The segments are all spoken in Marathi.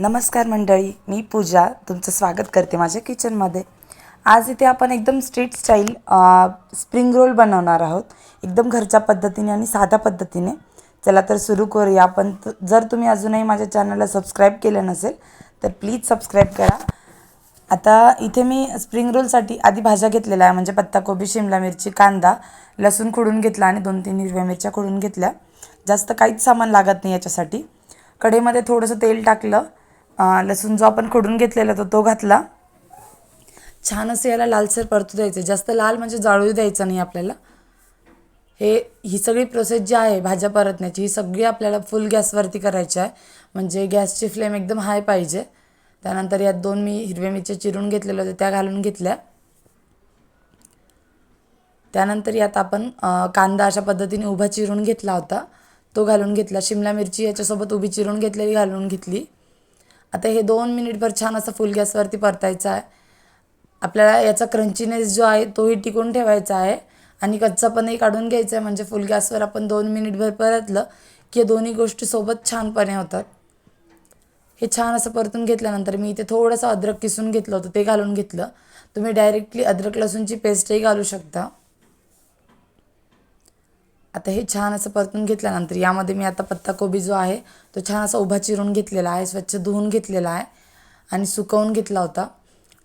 नमस्कार मंडळी मी पूजा. तुमचं स्वागत करते माझ्या किचनमध्ये. आज इथे आपण एकदम स्ट्रीट स्टाईल स्प्रिंग रोल बनवणार आहोत. एकदम घरच्या पद्धतीने आणि साध्या पद्धतीने. चला तर सुरू करूया. आपण जर तुम्ही अजूनही माझ्या चॅनलला सबस्क्राईब केलं नसेल तर प्लीज सबस्क्राईब करा. आता इथे मी स्प्रिंग रोलसाठी आधी भाज्या घेतलेल्या आहे. म्हणजे पत्ताकोबी शिमला मिरची कांदा लसूण खोडून घेतला आणि दोन तीन हिरव्या मिरच्या खोडून घेतल्या. जास्त काहीच सामान लागत नाही याच्यासाठी. कढईमध्ये थोडंसं तेल टाकलं. लसूण जो आपण खोडून घेतलेला होता तो घातला. छान असं याला लालसर परतू द्यायचं. जास्त लाल म्हणजे जाळू द्यायचं नाही आपल्याला. हे ही सगळी प्रोसेस जी आहे भाज्या परतण्याची ही सगळी आपल्याला फुल गॅसवरती करायची आहे. म्हणजे गॅसची फ्लेम एकदम हाय पाहिजे. त्यानंतर यात दोन मी हिरव्या मिरच्या चिरून घेतलेल्या होत्या त्या घालून घेतल्या. त्यानंतर यात आपण कांदा अशा पद्धतीने उभा चिरून घेतला होता. तो घालून घेतला. शिमला मिरची याच्यासोबत उभी चिरून घेतलेली घालून घेतली. आता हे दोन मिनिटभर छान असं फुल गॅसवरती परतायचं आहे. आपल्याला याचा क्रंचीनेस जो आहे तोही टिकून ठेवायचा आहे. आणि कच्चापणही काढून घ्यायचा आहे म्हणजे फुल गॅसवर आपण दोन मिनिटभर परतलं की दोन्ही गोष्टी सोबत छानपणे होतात. हे छान असं परतून घेतल्यानंतर मी इथे थोडंसं अद्रक किसून घेतलं होतं ते घालून घेतलं. तुम्ही डायरेक्टली अद्रक लसूणची पेस्टही घालू शकता. आता हे छान असं परतून घेतल्यानंतर यामध्ये मी आता पत्ताकोबी जो आहे तो छान असा उभा चिरून घेतलेला आहे स्वच्छ धुवून घेतलेला आहे आणि सुकवून घेतला होता.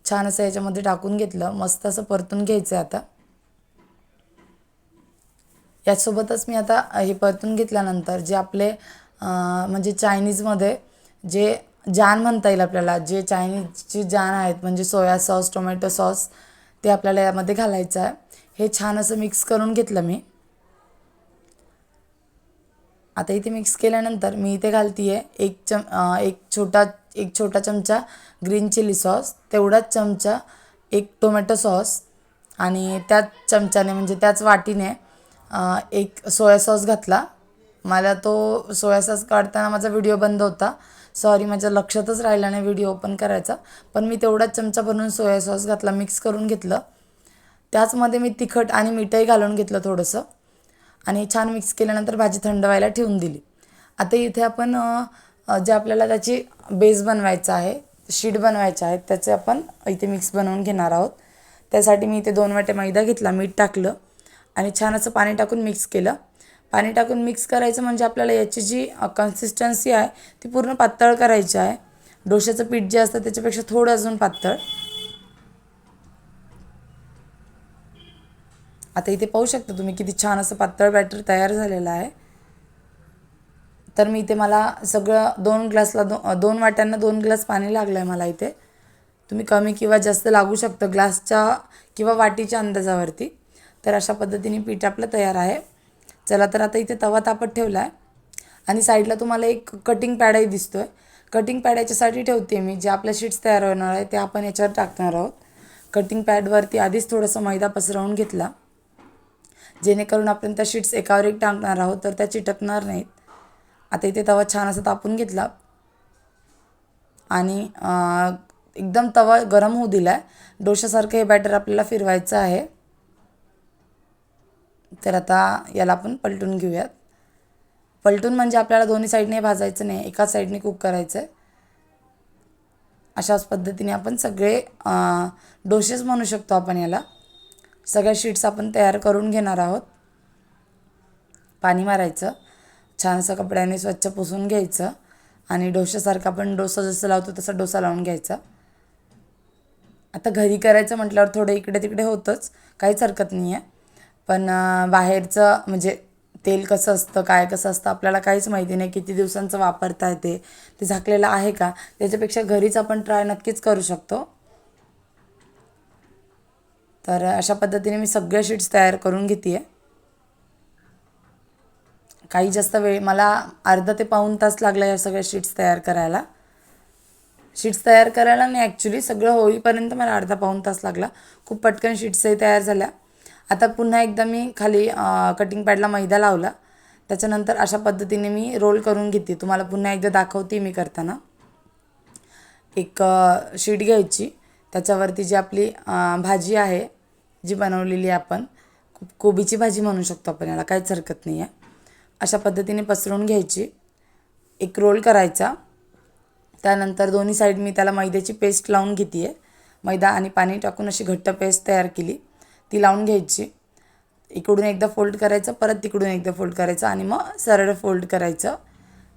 छान असं याच्यामध्ये टाकून घेतलं. मस्त असं परतून घ्यायचं आहे आता. यासोबतच मी आता हे परतून घेतल्यानंतर जे आपले म्हणजे चायनीजमध्ये जे जान म्हणता येईल आपल्याला जे चायनीजची जान आहेत म्हणजे सोया सॉस टोमॅटो सॉस ते आपल्याला यामध्ये घालायचं आहे. हे छान असं मिक्स करून घेतलं मी. आता इथे मिक्स केल्यानंतर मी इथे घालते आहे एक चम एक छोटा एक छोटा चमचा ग्रीन चिली सॉस तेवढाच चमचा एक टोमॅटो सॉस आणि त्याच चमच्याने म्हणजे त्याच वाटीने एक सोया सॉस घातला. मला तो सोया सॉस काढताना माझा व्हिडिओ बंद होता. सॉरी माझ्या लक्षातच राहिला नाही व्हिडिओ ओपन करायचा. पण मी तेवढाच चमचा भरून सोया सॉस घातला मिक्स करून घेतलं. त्याचमध्ये मी तिखट आणि मीठही घालून घेतलं थोडंसं. आणि छान मिक्स केल्यानंतर भाजी थंड व्हायला ठेवून दिली. आता इथे आपण जे आपल्याला त्याची बेस बनवायचा आहे शीट बनवायचे आहेत त्याचे आपण इथे मिक्स बनवून घेणार आहोत. त्यासाठी मी इथे दोन वाटे मैदा घेतला मीठ टाकलं आणि छान असं पाणी टाकून मिक्स केलं. पाणी टाकून मिक्स करायचं म्हणजे आपल्याला याची जी कन्सिस्टन्सी आहे ती पूर्ण पातळ करायची आहे. डोश्याचं पीठ जे असतं त्याच्यापेक्षा थोडं अजून पातळ. आता इथे पाहू शकता तुम्ही किती छान असं पातळ बॅटर तयार झालेलं आहे. तर मी इथे मला सगळं दोन ग्लासला दो दोन वाट्यांना दोन ग्लास पाणी लागलं आहे मला इथे. तुम्ही कमी किंवा जास्त लागू शकतं ग्लासच्या किंवा वाटीच्या अंदाजावरती. तर अशा पद्धतीने पीठ आपलं तयार आहे. चला तर आता इथे तवा तापत ठेवला आहे आणि साईडला तुम्हाला एक कटिंग पॅडही दिसतो आहे कटिंग पॅड याच्यासाठी ठेवते मी. जे आपल्या शीट्स तयार होणार आहे ते आपण याच्यावर टाकणार आहोत. कटिंग पॅडवरती आधीच थोडंसं मैदा पसरवून घेतला. जेणेकरून आपण त्या शीट्स एकावर एक टाकणार आहोत तर त्या चिटकणार नाहीत. आता इथे तवा छान असा तापून घेतला. आणि एकदम तवा गरम होऊ दिला आहे डोशासारखं हे बॅटर आपल्याला फिरवायचं आहे. तर आता याला आपण पलटून घेऊयात. पलटून म्हणजे आपल्याला दोन्ही साईडने भाजायचं नाही एकाच साईडने कुक करायचं आहे अशाच पद्धतीने आपण सगळे डोशेस म्हणू शकतो आपण याला. सगळ्या शीट्स आपण तयार करून घेणार आहोत. पाणी मारायचं छान असं कपड्याने स्वच्छ पुसून घ्यायचं आणि डोशासारखा आपण डोसा जसं लावतो तसा डोसा लावून घ्यायचा. आता घरी करायचं म्हटल्यावर थोडं इकडे तिकडे होतंच काहीच हरकत नाही आहे पण बाहेरचं म्हणजे तेल कसं असतं काय कसं असतं आपल्याला काहीच माहिती नाही किती दिवसांचं वापरता येते ते झाकलेलं आहे का? त्याच्यापेक्षा घरीच आपण ट्राय नक्कीच करू शकतो. तर अशा पद्धतीने मी सगळ्या शीट्स तयार करून घेते आहे काही जास्त वेळ मला अर्धा ते पाऊण तास लागला या सगळ्या शीट्स तयार करायला. शीट्स तयार करायला नाही ॲक्च्युली सगळं होईपर्यंत मला अर्धा पाऊण तास लागला. खूप पटकन शीट्सही तयार झाल्या. आता पुन्हा एकदा मी खाली कटिंग पॅडला मैदा लावला. त्याच्यानंतर अशा पद्धतीने मी रोल करून घेते. तुम्हाला पुन्हा एकदा दाखवते मी करताना. एक शीट घ्यायची. त्याच्यावरती जी आपली भाजी आहे जी बनवलेली आहे आपण कोबीची भाजी म्हणू शकतो आपण याला काहीच हरकत नाही आहे अशा पद्धतीने पसरवून घ्यायची. एक रोल करायचा. त्यानंतर दोन्ही साईड मी त्याला मैद्याची पेस्ट लावून घेते आहे मैदा आणि पाणी टाकून अशी घट्ट पेस्ट तयार केली. ती लावून घ्यायची. इकडून एकदा फोल्ड करायचं परत तिकडून एकदा फोल्ड करायचं आणि मग सरळ फोल्ड करायचं.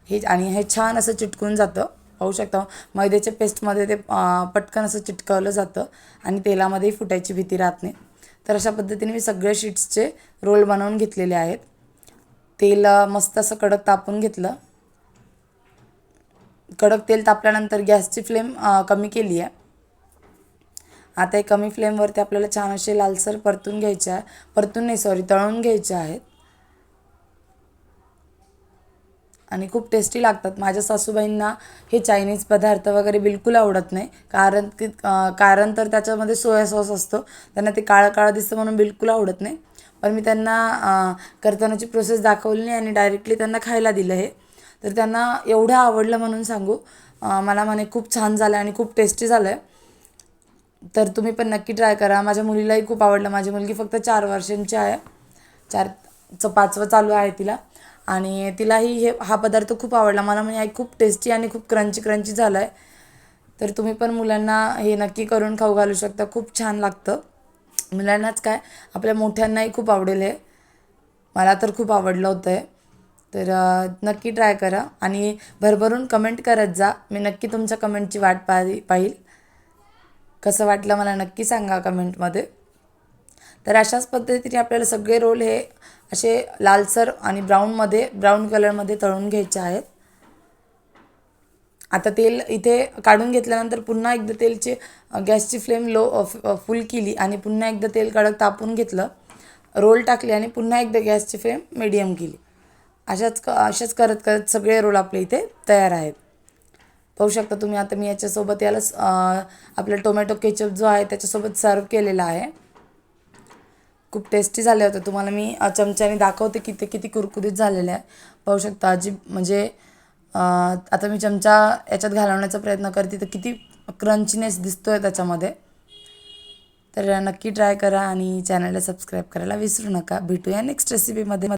हे आणि हे छान असं चिटकून जातं. पाहू शकता मैद्याच्या पेस्टमध्ये ते पटकन असं चिटकवलं जातं आणि तेलामध्येही फुटायची भीती राहत नाही. तर अशा पद्धतीने मी सगळे शीट्सचे रोल बनवून घेतलेले आहेत. तेल मस्त असं कडक तापून घेतलं. कडक तेल तापल्यानंतर गॅसची फ्लेम कमी केली आहे. आता हे कमी फ्लेमवरती आपल्याला छान असे लालसर परतून घ्यायचे आहे. परतून नाही सॉरी तळून घ्यायचे आहेत. आणि खूप टेस्टी लागतात. माझ्या सासूबाईंना हे चायनीज पदार्थ वगैरे बिलकुल आवडत नाही. कारण की कारण तर त्याच्यामध्ये सोया सॉस असतो. त्यांना ते काळं काळं दिसतं म्हणून बिलकुल आवडत नाही. पण मी त्यांना करतानाची प्रोसेस दाखवली नाही आणि डायरेक्टली त्यांना खायला दिलं हे. तर त्यांना एवढं आवडलं म्हणून सांगू. मला म्हणे खूप छान झालं आणि खूप टेस्टी झालं आहे तर तुम्ही पण नक्की ट्राय करा. माझ्या मुलीलाही खूप आवडलं. माझी मुलगी फक्त चार वर्षांची आहे. चारचं पाचवं चालू आहे तिला. आणि तिलाही हे हा पदार्थ खूप आवडला. मला म्हणजे आई खूप टेस्टी आणि खूप क्रंची क्रंची झालं आहे तर तुम्ही पण मुलांना हे नक्की करून खाऊ घालू शकता. खूप छान लागतं. मुलांनाच काय आपल्या मोठ्यांनाही खूप आवडेल हे. मला तर खूप आवडलं होतं आहे तर नक्की ट्राय करा आणि भरभरून कमेंट करत जा. मी नक्की तुमच्या कमेंटची वाट पाहि पाहिल. कसं वाटलं मला नक्की सांगा कमेंटमध्ये तर अशाच पद्धतीने आपल्याला सगळे रोल हे असे लालसर आणि ब्राऊनमध्ये ब्राऊन कलरमध्ये तळून घ्यायचे आहेत. आता तेल इथे काढून घेतल्यानंतर पुन्हा एकदा तेलची गॅसची फ्लेम लो फुल केली आणि पुन्हा एकदा तेल कडक तापून घेतलं रोल टाकले आणि पुन्हा एकदा गॅसची फ्लेम मिडियम केली. अशाच क अशाच करत करत सगळे रोल आपले इथे तयार आहेत. पाहू शकता तुम्ही आता मी याच्यासोबत याला आपला टोमॅटो केचप जो आहे त्याच्यासोबत सर्व केलेला आहे. खूप टेस्टी झाले होते तुम्हाला मी चमच्याने दाखवते की ते किती कुरकुरीत झालेले आहे पाहू शकता अजिब म्हणजे आता मी चमचा याच्यात घालवण्याचा प्रयत्न करते. तर किती क्रंचीनेस दिसतोय त्याच्यामध्ये. तर नक्की ट्राय करा आणि चॅनलला सबस्क्राईब करायला विसरू नका. भेटूया नेक्स्ट रेसिपीमध्ये